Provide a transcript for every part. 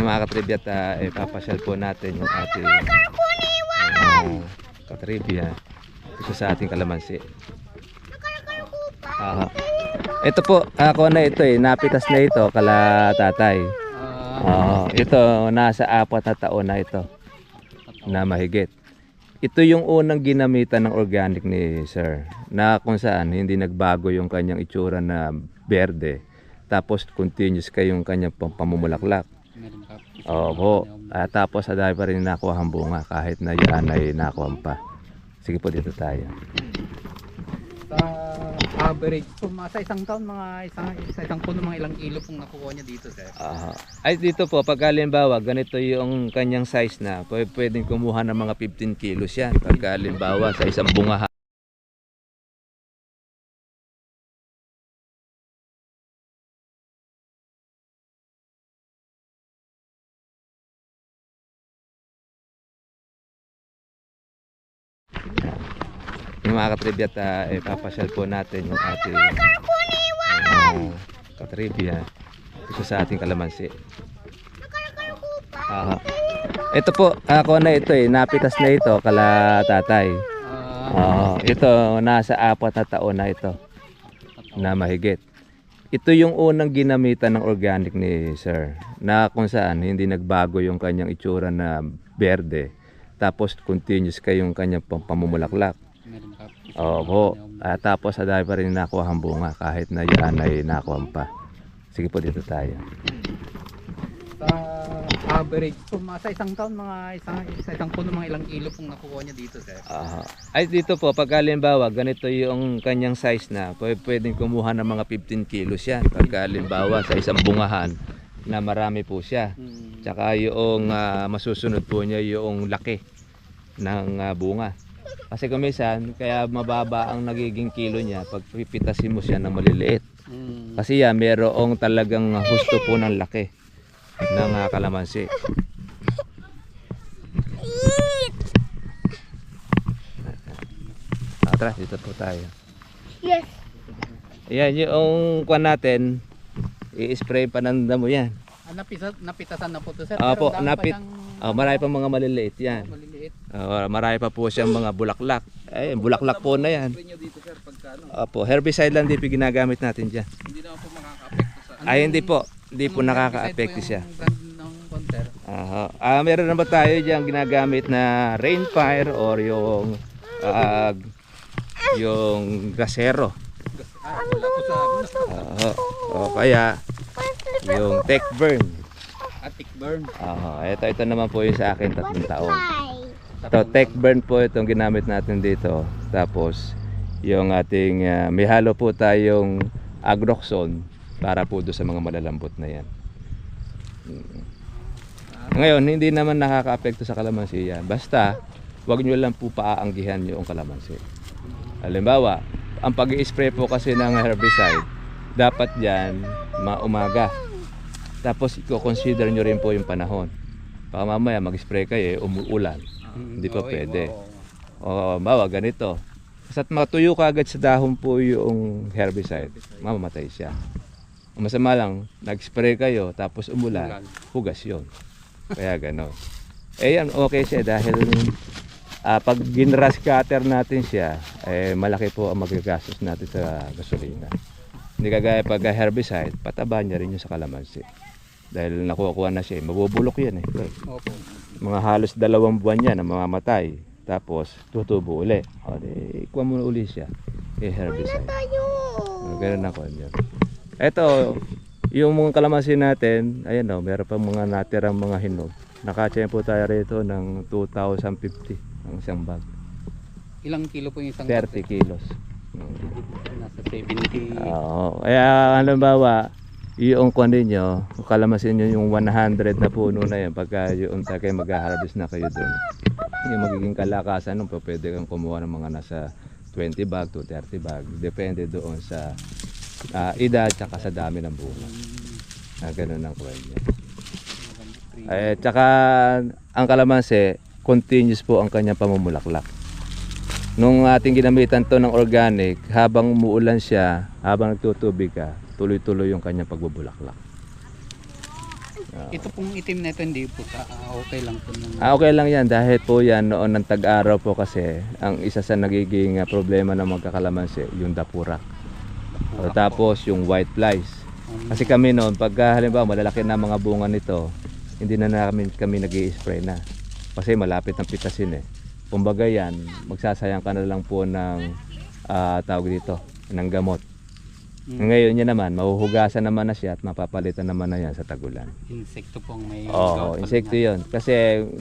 Yung mga katribya at uh, ipapasyal po natin yung ating uh, katribya dito sa ating kalamansi. Ah, ito po, ako na ito eh, napitas na ito kala tatay. Oo, ito, nasa apat na taon na ito na mahigit. Ito yung unang ginamitan ng organic ni sir na kung saan hindi nagbago yung kanyang itsura na berde tapos continuous kayong kanyang pam- pamumulaklak. Meron ka. Opo. At tapos sa dahil pa rin nakuha ang bunga kahit na yan ay nakuha pa. Sige po dito tayo. Sa average po, mga sa isang taon, mga isang, sa isang puno, mga ilang kilo pong nakukuha niya dito, sir. Ah, ay dito po, pag halimbawa, ganito yung kanyang size na, pwede, pwedeng kumuha ng mga 15 kilos yan. Pag halimbawa, sa isang bunga yung mga katribya at uh, ipapasyal po natin yung ating uh, katribya dito sa ating kalamansi. Ah, ito po, ako na ito eh, napitas na ito kala tatay. Ah, Oo, ito, nasa apat na taon na ito na mahigit. Ito yung unang ginamitan ng organic ni sir na kung saan hindi nagbago yung kanyang itsura na berde tapos continuous kayong kanyang pam- pamumulaklak. Opo. At tapos sa dahil pa rin nakuha ang bunga kahit na yan ay nakuha pa. Sige po dito tayo. Sa average po, mga sa isang taon, mga isang, sa isang puno, mga ilang kilo pong nakukuha niya dito, sir. Ah, ay dito po, pag halimbawa, ganito yung kanyang size na, pwede, pwedeng kumuha ng mga 15 kilos yan. Pag halimbawa, sa isang bungahan na marami po siya. Hmm. Tsaka yung ah, masusunod po niya yung laki ng ah, bunga. Kasi kumisan, kaya mababa ang nagiging kilo niya pag pipitasin mo siya ng maliliit. Hmm. Kasi yan, merong talagang husto po ng laki ng ah, kalamansi. Ah, tara, dito po tayo. Yes. Ayan, yung kwan natin, i-spray pa ng damo yan. Ah, napisa, napitasan na po to, sir. Opo, napit. Pa siyang, Ah, marami pa mga maliliit yan. maliliit. Ah, marami pa po siyang mga bulaklak. Ay, bulaklak po na yan. Spray niyo dito, sir, pagka ano, Opo, herbicide lang din po ginagamit natin dyan. hindi naman po makaka-apekto sa... Ay, hindi po. Hindi po nakaka-apekto siya. Aha. Ah, meron na ba tayo diyan ginagamit na rainfire or yung ah, yung gasero? Ah, Aha. O kaya yung tech burn. attic burn. Aha. Ito ito naman po yung sa akin tatlong taon. Ito tech burn po itong ginamit natin dito. Tapos yung ating ah, may halo po tayong agroxon para po doon sa mga malalambot na yan. Mm. Ngayon, hindi naman nakaka-apekto sa kalamansi yan. Basta, wag nyo lang po paaanggihan yung kalamansi. Halimbawa, ang pag spray po kasi ng herbicide, dapat yan maumaga. Tapos, i-consider nyo rin po yung panahon. Baka mamaya mag-spray kayo, eh, umuulan. Hindi pa pwede. O, bawa, ganito. Basta't matuyo ka agad sa dahon po yung herbicide, mamamatay siya. Ang masama lang, nag-spray kayo, tapos umulan, hugas yon kaya gano'n. Eh yan, okay siya dahil ah, pag ginras cutter natin siya, eh, malaki po ang magagastos natin sa gasolina. Hindi kagaya pag herbicide, pataba niya rin yung sa kalamansi. Dahil nakukuha na siya, eh, mabubulok yan eh. Opo. Mga halos dalawang buwan yan na mamamatay. Tapos tutubo uli. O di, ikuha mo uli siya. Eh, herbicide. Tayo. Oh, ganun ako yun. Ito, yung mga kalamansi natin, ayan o, meron pa mga natirang mga hinog. Nakatsempo tayo rito ng 2,050 ang isang bag. Ilang kilo po yung isang 30 kilos. Nasa 70. Oo. Kaya halimbawa, yung kwan ninyo, kung kalamansin nyo yung 100 na puno na yan, pagka yung kayo mag-harvest na kayo doon, yung magiging kalakasan nung pwede kang kumuha ng mga nasa 20 bag to 30 bag. Depende doon sa ah, edad tsaka sa dami ng bunga. Ah, ganun ang kwan niya. Eh, tsaka ang kalamansi, continuous po ang kanyang pamumulaklak. Nung ating ginamitan to ng organic, habang umuulan siya, habang nagtutubig ka, tuloy-tuloy yung kanyang pagbubulaklak. Ito pong itim na ito hindi po sa ah, okay lang po. Ng, Ah, okay lang yan dahil po yan noon ng tag-araw po kasi ang isa sa nagiging ah, problema ng magkakalamansi yung dapurak. O, tapos yung white flies. Kasi kami noon pagka halimbawa malalaki na mga bunga nito, hindi na namin kami nag spray na. Kasi malapit ng pitasin eh. Kumbaga yan, magsasayang ka na lang po ng ah, tawag dito, ng gamot. Mm. Ngayon yan naman, mahuhugasan naman na siya at mapapalitan naman na yan sa tagulan. insekto pong may Oo, gawat insekto pala yun. Kasi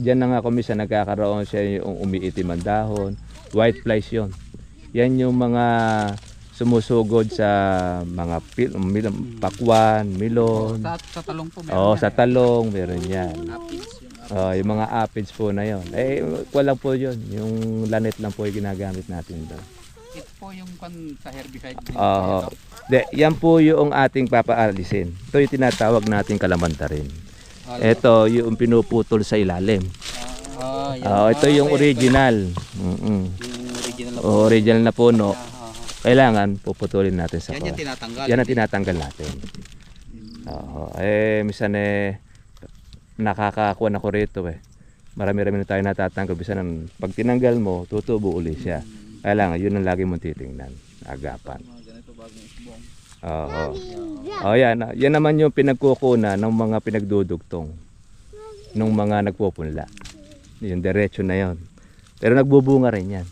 diyan na nga kumisa nagkakaroon siya yung umiitim ang dahon. White flies yun. Yan yung mga sumusugod sa mga pil, mil, pakwan, niya. milon. Sa, sa talong po meron Oo, yan. sa talong, meron yan. Aphids Oh, yung mga aphids po na yon. Eh, wala po yun. Yung lanet lang po yung ginagamit natin doon. Ito po yung kan sa herbicide. din. Oo. De, yan po yung ating papaalisin. Ito yung tinatawag nating kalamantarin. Ah, Ito yung pinuputol sa ilalim. ah. Oh, ito Ah, yung original. Mm-mm. ito Yung original na po. O, original na puno. Ah, ah, ah. Kailangan puputulin natin sa Yan yung tinatanggal. Yan ang tinatanggal natin. Oo. Eh, misan eh, nakakakuha na ko rito eh. Marami-rami na tayo natatanggal. Bisan ang pag tinanggal mo, tutubo uli siya. Kailangan, yun ang lagi mong titingnan. Agapan. Oo. Oh, yan. Yan naman yung pinagkukuna ng mga pinagdudugtong. Nung mga nagpupunla. Yung diretso na yon. Pero nagbubunga rin yan.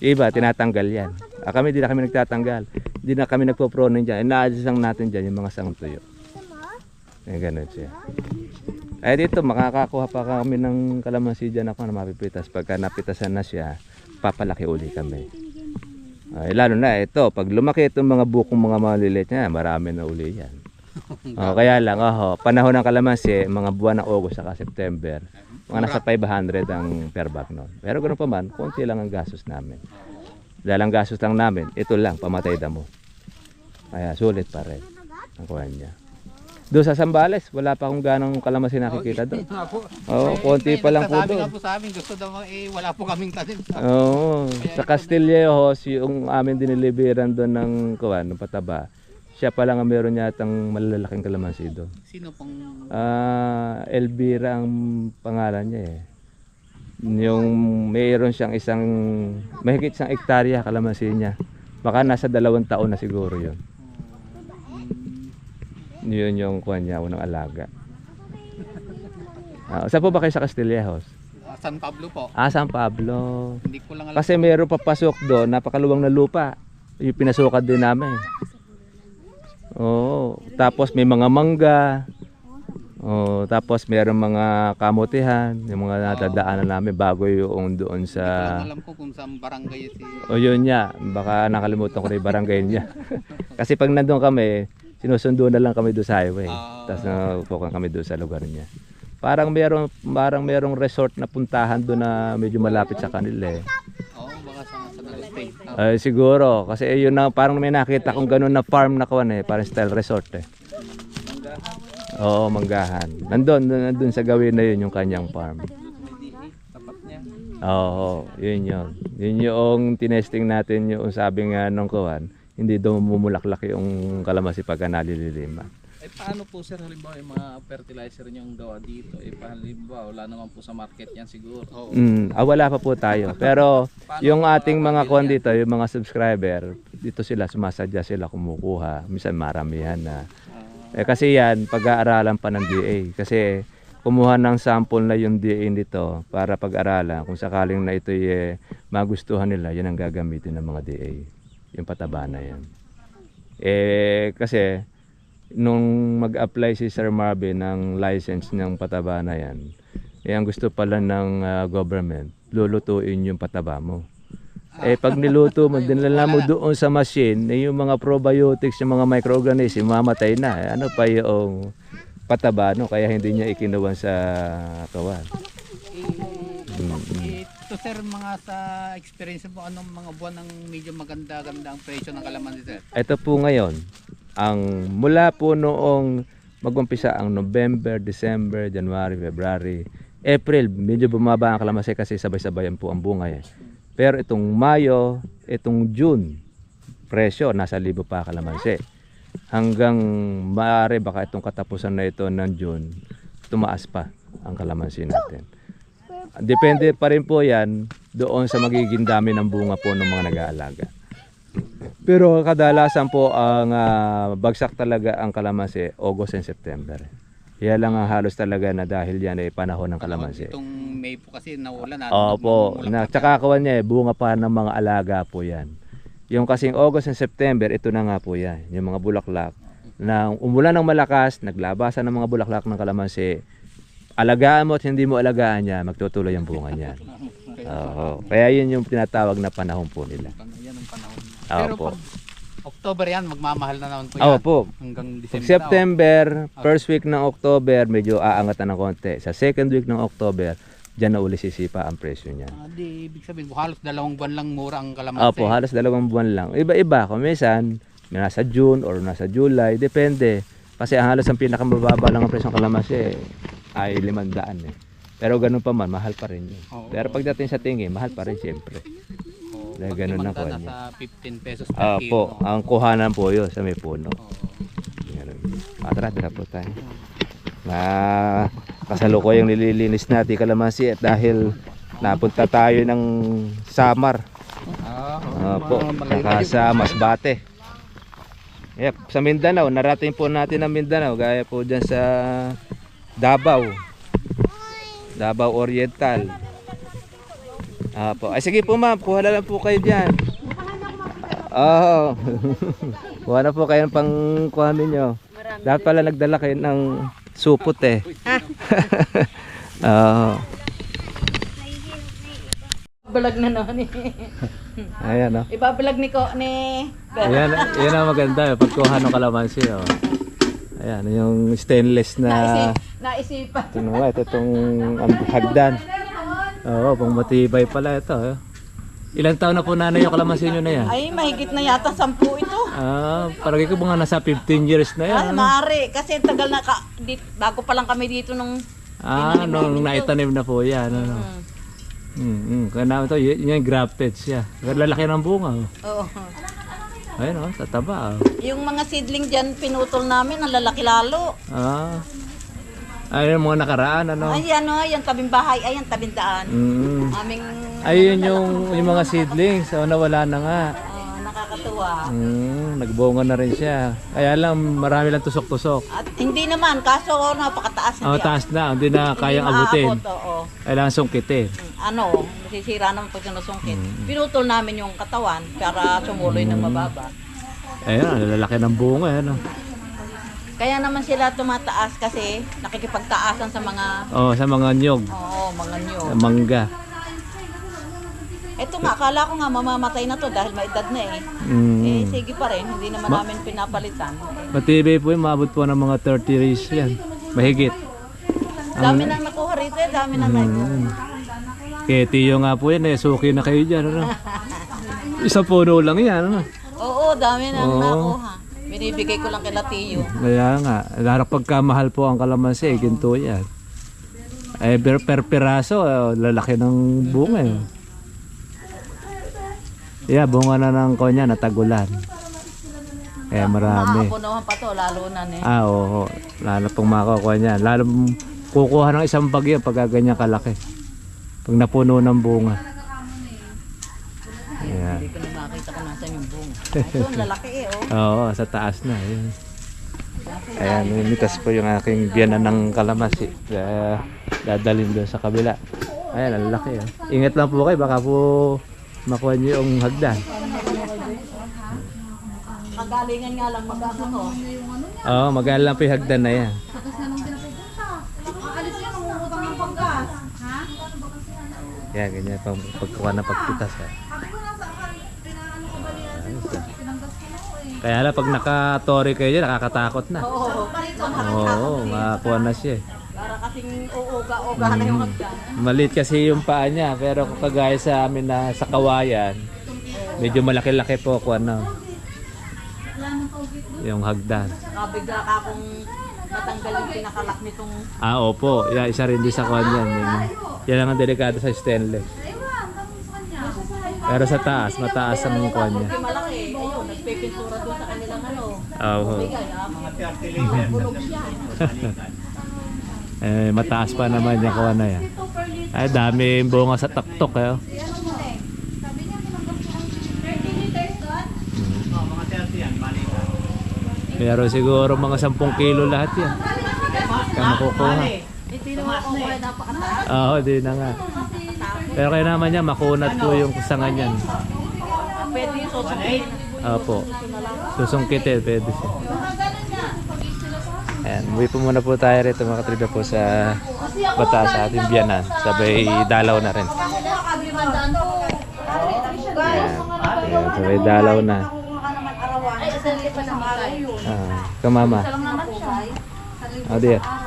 Iba, tinatanggal yan. Ah, kami, di na kami nagtatanggal. Di na kami nagpo-proning dyan. Lang natin dyan yung mga sangang tuyo. Eh, ganun siya. Eh, dito, makakakuha pa kami ng kalamansi dyan ako na mapipitas. Pagka napitasan na siya, papalaki uli kami. Ay, lalo na ito, pag lumaki itong mga bukong mga maliliit niya, marami na uli yan. Oh, kaya lang, oh, panahon ng kalamansi, mga buwan ng August saka September, mga nasa 500 ang per bag noon. Pero ganoon pa man, konti lang ang gastos namin. Dahil ang gastos lang namin, ito lang, pamatay damo. Kaya sulit pa rin ang kuha niya. Doon sa Sambales, wala pa akong ganong kalamansi nakikita doon. Oo, konti pa lang po doon. po sa amin, gusto daw eh, wala po kaming tanim sa Oo, sa Castillejos, yung amin diniliberan doon ng kuwan, ng pataba. Siya pa lang ang meron yatang malalaking kalamansi doon. Sino pong Ah, Elvira ang pangalan niya eh. Yung mayroon siyang isang mahigit isang ektarya kalamansi niya. Baka nasa dalawang taon na siguro yun. Yun yung kuwan niya, unang alaga. Ah, saan po ba kayo sa Castillejos? ah, San Pablo po? Ah, San Pablo. Hindi ko lang alam. Kasi mayroon papasok doon, napakaluwang na lupa. Yung pinasukat din namin. Oo. Tapos may mga mangga. Oo, tapos mayroon mga kamutihan, yung mga natadaanan namin bago yung doon Hindi ko sa alam po kung saan barangay si O yun niya, baka nakalimutan ko na yung barangay niya. Kasi pag nandun kami, sinusundo na lang kami doon sa highway. Ah. Tapos napupukan kami doon sa lugar niya. Parang merong parang merong resort na puntahan doon na medyo malapit sa kanila eh. Oo, baka sa sa Nalustay. Ay, siguro. Kasi yun na, parang may nakita kong ganun na farm na kawan eh. Parang style resort eh. Oo, manggahan. Nandun, nandun sa gawin na yun yung kanyang farm. Oo, yun yun. Yun yung tinesting natin yung sabi nga nung kawan. Hindi daw mumulaklak yung kalamansi pagka nalililima. Eh paano po sir halimbawa yung mga fertilizer niyong gawa dito? Eh halimbawa wala naman po sa market yan siguro. Oo. Mm, ah, wala pa po tayo. Pero yung ating mga kuwan dito, yung mga subscriber, dito sila sumasadya sila kumukuha. Minsan maramihan na. Eh, kasi yan, pag-aaralan pa ng DA. Kasi kumuha ng sample na yung DA nito para pag-aralan. Kung sakaling na ito eh, magustuhan nila, yan ang gagamitin ng mga DA. Yung pataba na yan. Eh, kasi nung mag-apply si Sir Marvin ng license ng pataba na yan, eh, ang gusto pala ng ah, government, lulutuin yung pataba mo. Eh pag niluto mo, dinala mo doon sa machine, eh, yung mga probiotics, yung mga microorganism, mamatay na. Eh, ano pa yung pataba, no? Kaya hindi niya ikinuwan sa kawan. Sir, mga sa experience mo, anong mga buwan ng medyo maganda-ganda ang presyo ng kalamansi sir? Ito po ngayon, ang mula po noong magumpisa ang November, December, January, February, April, medyo bumaba ang kalamansi kasi sabay-sabayan po ang bunga eh. Pero itong Mayo, itong June, presyo, nasa libo pa kalamansi. Hanggang maaari baka itong katapusan na ito ng June, tumaas pa ang kalamansi natin. Depende pa rin po yan doon sa magiging dami ng bunga po ng mga nag-aalaga. Pero kadalasan po ang ah, bagsak talaga ang kalamansi August and September. Yan lang ang halos talaga na dahil yan ay panahon ng kalamansi. Itong May po kasi nawala na. Opo, na, tsaka kawan niya eh, bunga pa ng mga alaga po yan. Yung kasing August and September, ito na nga po yan, yung mga bulaklak. Na umulan ng malakas, naglabasan ng mga bulaklak ng kalamansi, alagaan mo at hindi mo alagaan niya, magtutuloy ang bunga niyan. Oo. Kaya yun yung tinatawag na panahon po nila. Yan ang panahon. Pero Opo. pag October yan, magmamahal na naman po yan. Opo. Hanggang Pag December. September, first week ng October, medyo aangat na ng konti. Sa second week ng October, dyan na uli sisipa ang presyo niya. Ah, di, ibig sabihin, halos dalawang buwan lang mura ang kalamansi. Opo, halos dalawang buwan lang. Iba-iba, kung minsan, nasa June or nasa July, depende. Kasi ang halos ang pinakamababa lang ang presyo ng kalamansi ay limandaan eh. Pero ganun pa man, mahal pa rin yun. Oo. Pero pagdating sa tingin, mahal pa rin siyempre. Oo, Dahil pag ganun ang limanda, kuwan Nasa 15 pesos per Ah, kilo. po, ang kuhanan po yun sa may puno. Oo. Ganun. Ah, tara, tara po tayo. Na kasalukuyang nililinis natin kalamansi at dahil napunta tayo ng Samar. Ah, Opo, saka sa Masbate. Yep, sa Mindanao, narating po natin ang Mindanao gaya po dyan sa Davao. Davao Oriental. Ah po. Ay sige po ma'am, kuha na lang po kayo diyan. Oo. kuha na po kayo ng pang kuha ninyo. Dapat pala nagdala kayo ng supot eh. Oo. Balag na naman eh. Ayan oh. Ibabalag ni ko ni Ayan, yan ang maganda eh, pagkuha ng kalamansi. Oh. Ayan, yung stainless na... Naisip, naisipan. Ito nga, ito itong ang hagdan. Oo, pang matibay pala ito. Eh. Ilang taon na po nanay yung kalamansi nyo na yan? Ay, mahigit na yata sampu ito. Ah, parang ko mga nasa 15 years na yan. Ay, ano? maaari. Kasi tagal na ka, di, bago pa lang kami dito nung... Ah, nung naitanim na po yan. Ano? Hmm. Mm, mm. Kaya namin ito, yun yung grafted siya. Lalaki ng bunga. Oh. Ayun oh, sa taba. Oh. Yung mga seedling dyan, pinutol namin, ang lalaki lalo. Ah. Ayun yung mga nakaraan, ano? Ay, ano, yung tabing bahay, ay, yung tabing daan. Mm. Aming... Ayun yung, yung mga seedlings. So, nawala na nga. ah, nakakatuwa. Mm, nagbunga na rin siya. Kaya lang, marami lang tusok-tusok. At hindi naman, kaso napakataas na Oh, siya. taas na, hindi na Hindi kayang abutin. maaabot, oo. Kailangan sungkitin. ano, nasisira naman pag nasungkit. Mm. Pinutol namin yung katawan para sumuloy ng mababa. Ayun, ang lalaki ng bunga. Ano? Kaya naman sila tumataas kasi nakikipagtaasan sa mga, Oh, sa mga nyog, oo, mga nyo. sa mangga. Ito nga, akala ko nga mamamatay na to dahil may edad na eh. Eh, Mm. sige pa rin, hindi naman Ma- namin pinapalitan. Matibay po yun, maabot po ng mga 30 years yan. Mahigit. Dami nang nakuha rito eh, dami nang nakuha. Kaya tiyo nga po yan, eh, suki na kayo dyan. Ano? Isang puno lang yan. Ano? Oo, dami Oo. nakuha. Binibigay ko lang kila Tiyo. Kaya nga, lalo pagkamahal po ang kalamansi, ginto yan. Eh, per, per piraso, eh, lalaki ng bunga. Eh. Yeah, bunga na ng konya, natagulan. Kaya marami. Maapunuhan pa to, lalo na eh. Ah, oo. Lalo pong makukuha niyan. Lalo kukuha ng isang bagyo pag ganyan kalaki. Pag napuno ng bunga. Ayan. Hindi ko na makita kung nasan yung bunga. Ito, lalaki eh, oh. Oo, sa taas na. Ayan. Ayan, nimitas po yung aking biyanan ng kalamansi. Kaya dadalhin doon sa kabila. Ayan, ang laki. Oh. Ingat lang po kayo, baka po makuha niyo yung hagdan. Kagalingan nga lang mag-ano to. Oo, maganda lang po yung hagdan na yan. Yan, ganyan pang pagkuha ng pagpitas. Ha. Ah. Kaya lang pag nakatori kayo dyan, nakakatakot na. Oo, Oo, makakuha na siya. eh. para kasing uuga-uga na yung hagdan. Maliit kasi yung paa niya, pero kagaya sa amin na sa kawayan, medyo malaki-laki po kung ano. Yung hagdan. Nakabigla ka kung matanggal yung pinakalak nitong Ah, opo. Yeah, isa rin din sa kwan yan. Lang ang delikado sa stainless. Pero sa taas, mataas ang kwan niya. Yung malaki, ayun, nagpipintura doon sa kanilang ano. Oo. Bigay, ah, mga bulog siya. Eh, mataas pa naman yung kuha na yan. Ay, dami bunga sa taktok eh. Pero siguro mga 10 kilo lahat yan. Kaya makukuha. Oo, di na nga. Pero kaya naman yan, makunat po yung kusangan yan. Pwede yung susukin. Opo. Susungkitin, pwede siya. Ayan, umuwi po muna po tayo rito mga katriba po sa bata sa ating biyanan. Sabay dalaw na rin. Ayan sabay dalaw na. Ay, isang lipa ng araw yun. Ah, kamama. Lang naman siya. Oh dear. Sa helper niya.